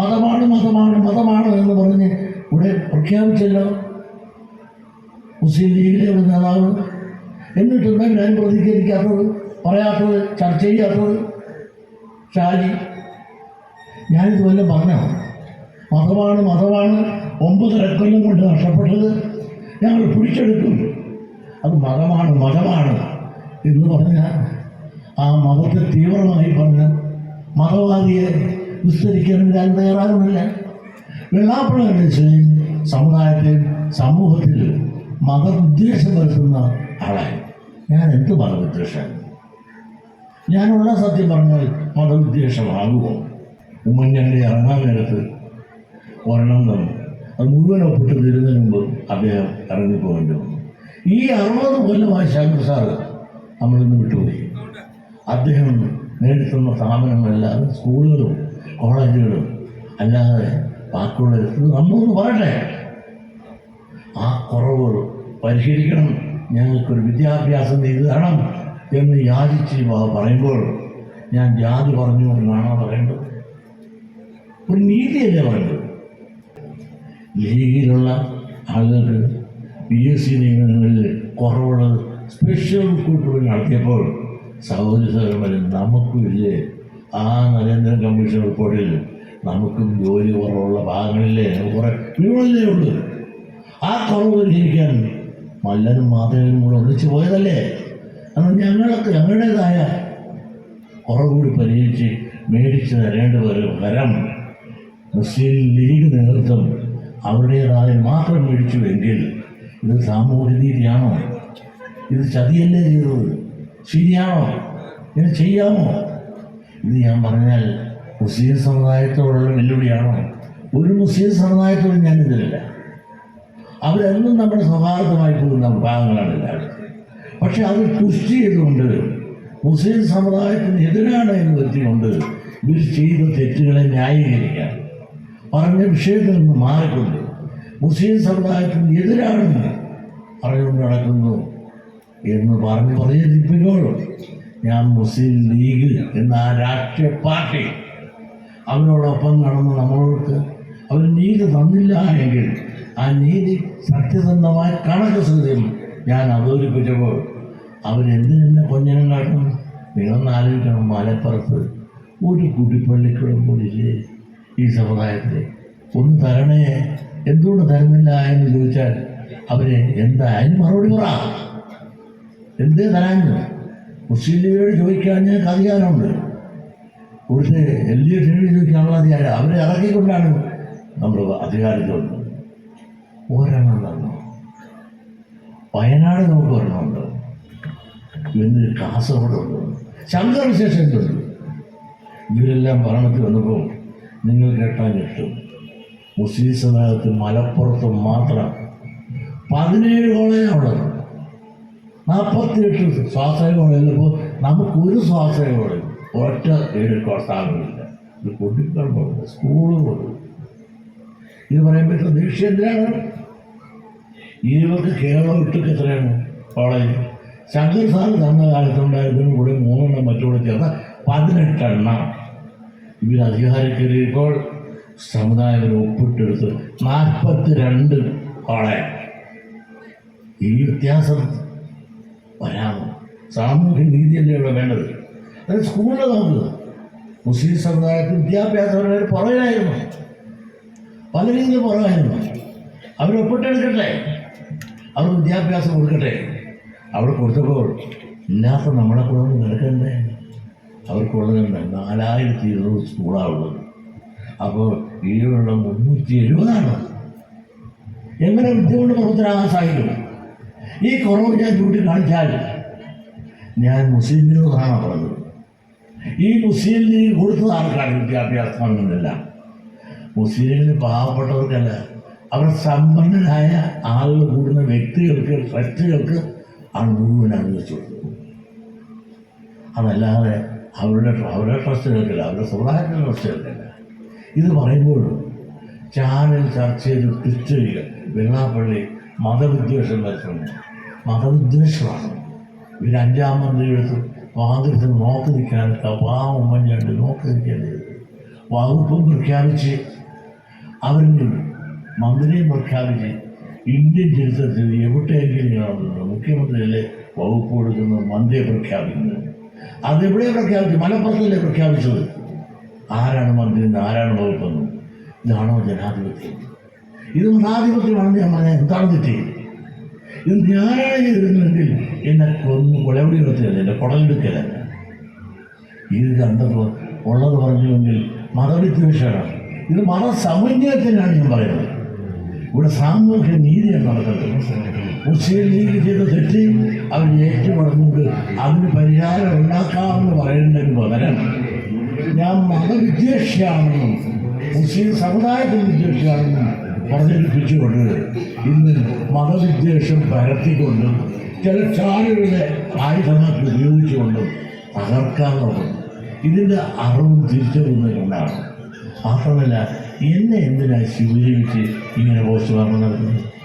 മതമാണ് മതമാണ് മതമാണ് എന്ന് പറഞ്ഞ് ഇവിടെ പ്രഖ്യാപിച്ചല്ലോ മുസ്ലിം ലീഗിലെ ഒരു നേതാവ് എന്നിട്ടുണ്ടെങ്കിൽ ഞാൻ പ്രതികരിക്കാത്തത് പറയാത്തത് ചർച്ച ചെയ്യാത്തത് ഷാജി. ഞാനിത് വല്ല പറഞ്ഞോ? മതമാണ് മതമാണ്. ഒമ്പതര കൊല്ലം കൊണ്ട് നഷ്ടപ്പെട്ടത് ഞങ്ങൾ പിടിച്ചെടുക്കും. അത് മതമാണ് മതമാണ് എന്ന് പറഞ്ഞാൽ ആ മതത്തെ തീവ്രമായി പറഞ്ഞ മതവാദിയെ വിസ്തരിക്കാൻ ഞാൻ തയ്യാറാകുന്നില്ല വെള്ളാപ്പുഴ മുസ്ലിം സമുദായത്തിൽ സമൂഹത്തിൽ മതവിദ്വേഷം വരുത്തുന്ന ആളായി. ഞാൻ എന്ത് മതവിദ്വേഷം ഞാനുള്ള സത്യം പറഞ്ഞാൽ മതവിദ്വേഷമാകുമോ ഉമ്മൻചാണ്ടി ഇറങ്ങാൻ നേരത്ത് ഒരെണ്ണം തന്നു അത് മുഴുവൻ ഒപ്പിട്ട് തരുന്നതിന് മുമ്പ് അദ്ദേഹം ഇറങ്ങിപ്പോകേണ്ടി വന്നു. ഈ അറുപത് കൊല്ലമായി ശങ്കർ സാറ് നമ്മളിന്ന് വിട്ടുപോയി. അദ്ദേഹം നേരിട്ടുന്ന സ്ഥാപനങ്ങളെല്ലാം സ്കൂളുകളും കോളേജുകളും അല്ലാതെ ബാക്കിയുള്ള നമ്മളൊന്ന് പറയട്ടെ? ആ കുറവ് പരിഹരിക്കണം ഞങ്ങൾക്കൊരു വിദ്യാഭ്യാസം ചെയ്ത് തരണം എന്ന് യാചിച്ച് പറയുമ്പോൾ ഞാൻ ജാതി പറഞ്ഞു എന്നാണോ പറയേണ്ടത്? ഒരു നീതിയല്ലേ പറയുന്നത് ലീഗിലുള്ള ആളുകൾക്ക് പി എസ് സി നിയമനങ്ങളിൽ കുറവുള്ളത് സ്പെഷ്യൽ റിക്രൂട്ട്മെന്റ് നടത്തിയപ്പോൾ സഹോദരി സഹോദരന്മാരും നമുക്കും ഇല്ലേ? ആ നരേന്ദ്രൻ കമ്മീഷൻ റിപ്പോർട്ടിൽ നമുക്കും ജോലി കുറവുള്ള ഭാഗങ്ങളില്ലേ? നമുക്ക് കുറേ വീണല്ലേ ഉള്ളൂ. ആ കുറവ് പരിഹരിക്കാൻ മല്ലനും മാധവനും കൂടെ ഒന്നിച്ച് പോയതല്ലേ? അന്ന് ഞങ്ങൾക്ക് ഞങ്ങളുടേതായ കുറവ് കൂടി പരിഹരിച്ച് മേടിച്ച് തരേണ്ടി വരും. വരം മുസ്ലിം ലീഗ് നേതൃത്വം അവരുടേതായ മാത്രം മേടിച്ചുവെങ്കിൽ ഇത് സാമൂഹ്യ നീതിയാണോ? ഇത് ചതിയല്ലേ ചെയ്തത്? ശരിയാണോ? ഇത് ചെയ്യാമോ? ഇത് ഞാൻ പറഞ്ഞാൽ മുസ്ലിം സമുദായത്തോടുള്ള വെല്ലുവിളിയാണോ? ഒരു മുസ്ലിം സമുദായത്തോട് ഇതിലല്ല. അവരെന്നും നമ്മുടെ സൗഹാർദ്ദമായി പോകുന്ന വിഭാഗങ്ങളാണ് എല്ലാവരും. പക്ഷെ അത് പുഷ്ടി ചെയ്തുകൊണ്ട് മുസ്ലിം സമുദായത്തിന് എതിരാണ് എന്ന് വരുത്തിക്കൊണ്ട് ഇവർ ചെയ്ത തെറ്റുകളെ ന്യായീകരിക്കാൻ പറഞ്ഞ വിഷയത്തിൽ നിന്ന് മാറിക്കൊണ്ട് മുസ്ലിം സമുദായത്തിന് എതിരാണെന്ന് പറഞ്ഞുകൊണ്ട് നടക്കുന്നു എന്ന് പറഞ്ഞ് പ്രചരിപ്പിക്കുമ്പോൾ ഞാൻ മുസ്ലിം ലീഗ് എന്ന ആ രാഷ്ട്രീയ പാർട്ടി അവരോടൊപ്പം നടന്ന് നമ്മൾക്ക് അവർ നീതി തന്നില്ല എങ്കിൽ ആ നീതി സത്യസന്ധമായ കണക്ക് സ്ഥിതിയും ഞാൻ അവതരിപ്പിച്ചപ്പോൾ അവരെന്തിനെ കൊഞ്ഞനം കാട്ടും നിങ്ങളൊന്ന് ആലോചിക്കണം മലപ്പുറത്ത് ഒരു കുടിപ്പള്ളിക്കുളം പോലില്ലേ ഈ സമുദായത്തിൽ ഒന്ന് തരണേ. എന്തുകൊണ്ട് തരുന്നില്ല എന്ന് ചോദിച്ചാൽ അവരെ എന്തായാലും മറുപടി പറ. എന്തേ തരാഞ്ഞു മുസ്ലിം ലീഗോട് ചോദിക്കാൻ ഞങ്ങൾക്ക് അധികാരമുണ്ട് ഇവിടുത്തെ എൽ ഡി എഫിനോട് ചോദിക്കാനുള്ള അധികാരം അവരെ ഇറക്കിക്കൊണ്ടാണ് നമ്മൾ അധികാരത്തിൽ വന്നത്. ഒരെണ്ണം തന്നു. വയനാട് നമുക്ക് ഒരെണ്ണമുണ്ട്. ഇന്ന് കാസർഗോഡുണ്ട് ശങ്കർ വിശേഷങ്ങളുണ്ട് ഇവരെല്ലാം ഭരണത്തിൽ വന്നപ്പോൾ നിങ്ങൾ കേട്ടാൽ കിട്ടും മുസ്ലിം സമുദായത്തിൽ മലപ്പുറത്ത് മാത്രം പതിനേഴ് കോളേജാണ് ഉള്ളത് നാൽപ്പത്തിയെട്ട് സ്വാശ്രയ കോളേജിലിപ്പോൾ നമുക്ക് ഒരു സ്വാശ്രയ കോളേജ് ഒറ്റ സ്ഥാപനമില്ല ഇത് കുട്ടികളുണ്ട് സ്കൂളുകളുണ്ട് ഇത് പറയുമ്പോൾ ദേഷ്യം എന്തിനാണ്? ഇരുപത് കേരളം ഇട്ടൊക്കെ എത്രയാണ്? കോളേജ് ശങ്കർ സാർ തന്ന കാലത്തുണ്ടായതിനും കൂടെ മൂന്നെണ്ണം മറ്റുകൂടെ ചേർന്ന പതിനെട്ടെണ്ണം. ഇവർ അധികാരം കയറിയപ്പോൾ സമുദായം ഒപ്പിട്ടെടുത്ത് നാൽപ്പത്തി രണ്ട് കോളേജ് ഈ വ്യത്യാസം വരാമോ? സാമൂഹ്യ നീതിയല്ലേ ഇവിടെ വേണ്ടത്? അത് സ്കൂളിൽ നോക്കുക. മുസ്ലിം സമുദായത്തിൽ വിദ്യാഭ്യാസപരമായ പുറകിലായിരുന്നു പല രീതിയിൽ പുറകായിരുന്നു അവർ ഒപ്പിട്ടെടുക്കട്ടെ. അവർ വിദ്യാഭ്യാസം കൊടുക്കട്ടെ. അവർ കൊടുത്തപ്പോൾ ഇല്ലാത്ത നമ്മളെ കൂടെ ഒന്ന് കിടക്കണ്ടേ അവർക്കുള്ളതുണ്ട് നാലായിരത്തി ഇരുന്നൂറ് സ്കൂളാണ് ഉള്ളത് അപ്പോൾ ഇതിലുള്ള മുന്നൂറ്റി എഴുപതാണ് എങ്ങനെ വിദ്യ കൊണ്ട് പ്രവർത്തനാകാൻ സാധിക്കും? ഈ കുറവ് ഞാൻ ചൂണ്ടി കാണിച്ചാൽ ഞാൻ മുസ്ലിം വിരോധാണ് പറഞ്ഞത്? ഈ മുസ്ലിം ലീഗ് കൊടുത്തത് ആർക്കാണ് വിദ്യാഭ്യാസം അങ്ങനെയല്ല മുസ്ലിമിന് പാവപ്പെട്ടവർക്കല്ല അവർ സമ്പന്നരായ ആളുകൾ കൂടുന്ന വ്യക്തികൾക്ക് ട്രസ്റ്റുകൾക്ക് ആണ് മുഴുവൻ അനുവദിച്ചു അതല്ലാതെ അവരുടെ അവരുടെ ട്രസ്റ്റുകൾക്കല്ല അവരുടെ സമുദായത്തിന്റെ ട്രസ്റ്റുകൾക്കല്ല ഇത് പറയുമ്പോഴും ചാനൽ ചർച്ച ചെയ്ത് ചെയ്യുക വെള്ളാപ്പള്ളി മതവിദ്വേഷം വരുത്തുന്നു. മതവിദ്വേഷമാണ് ഇവർ അഞ്ചാം മന്ത്രി എടുത്ത് വാതിൽ നോക്കി നിൽക്കാൻ പാവം ഉമ്മൻചാണ്ടി നോക്കി നിൽക്കേണ്ടത് വകുപ്പും പ്രഖ്യാപിച്ച് അവരിൽ മന്ത്രിയും പ്രഖ്യാപിച്ച് ഇന്ത്യൻ ചരിത്രത്തിൽ എവിടെയെങ്കിലും കാണുന്നുണ്ട് മുഖ്യമന്ത്രിയല്ലേ വകുപ്പ് കൊടുക്കുന്നത് മന്ത്രിയെ പ്രഖ്യാപിക്കുന്നത്? അതെവിടെ പ്രഖ്യാപിച്ചു മലപ്പുറത്തല്ലേ പ്രഖ്യാപിച്ചത്? ആരാണ് മന്ത്രി ആരാണ് വകുപ്പെന്ന്? ഇതാണോ ജനാധിപത്യം. ഇത് മതാധിപത്യമാണെന്ന് ഞാൻ പറഞ്ഞാൽ എന്താണ് തെറ്റി? ഇത് ഞാനാണ് ചെയ്തിരുന്നെങ്കിൽ എന്നെ കൊന്നു. കൊലവടി നിർത്തിയത് എന്റെ കുടലെടുക്കലല്ല ഇത് കണ്ടപ്പോൾ ഉള്ളത് പറഞ്ഞുവെങ്കിൽ മതവിദ്വേഷമാണ് ഇത് മതസമന്വയത്തിനാണ് ഞാൻ പറയുന്നത്. ഇവിടെ സാമൂഹ്യ നീതിയാണ് നടക്കുന്നത്. മുസ്ലിം ലീഗ് ചെയ്ത തെറ്റി അവർ ഏറ്റുപറഞ്ഞുകൊണ്ട് അതിന് പരിഹാരം ഉണ്ടാക്കാമെന്ന് പറയുന്നതിന് പകരം ഞാൻ മതവിദ്വേഷിയാണെന്നും മുസ്ലിം സമുദായത്തിൽ വിദ്വേഷിയാണെന്നും പറഞ്ഞിരിപ്പിച്ചുകൊണ്ട് ഇന്ന് മതവിദ്വേഷം പരത്തിക്കൊണ്ടും ചില ചാലുകളുടെ ആയുധങ്ങൾക്ക് ഉപയോഗിച്ചുകൊണ്ടും തകർക്കാറുള്ളത്. ഇതിന്റെ അറിവും തിരിച്ചറിയുന്നതുകൊണ്ടാണ് മാത്രമല്ല എന്നെ എന്തിനാ ശിവജീവിച്ച് ഇങ്ങനെ പോസ്റ്റ് പറഞ്ഞു നടക്കുന്നത്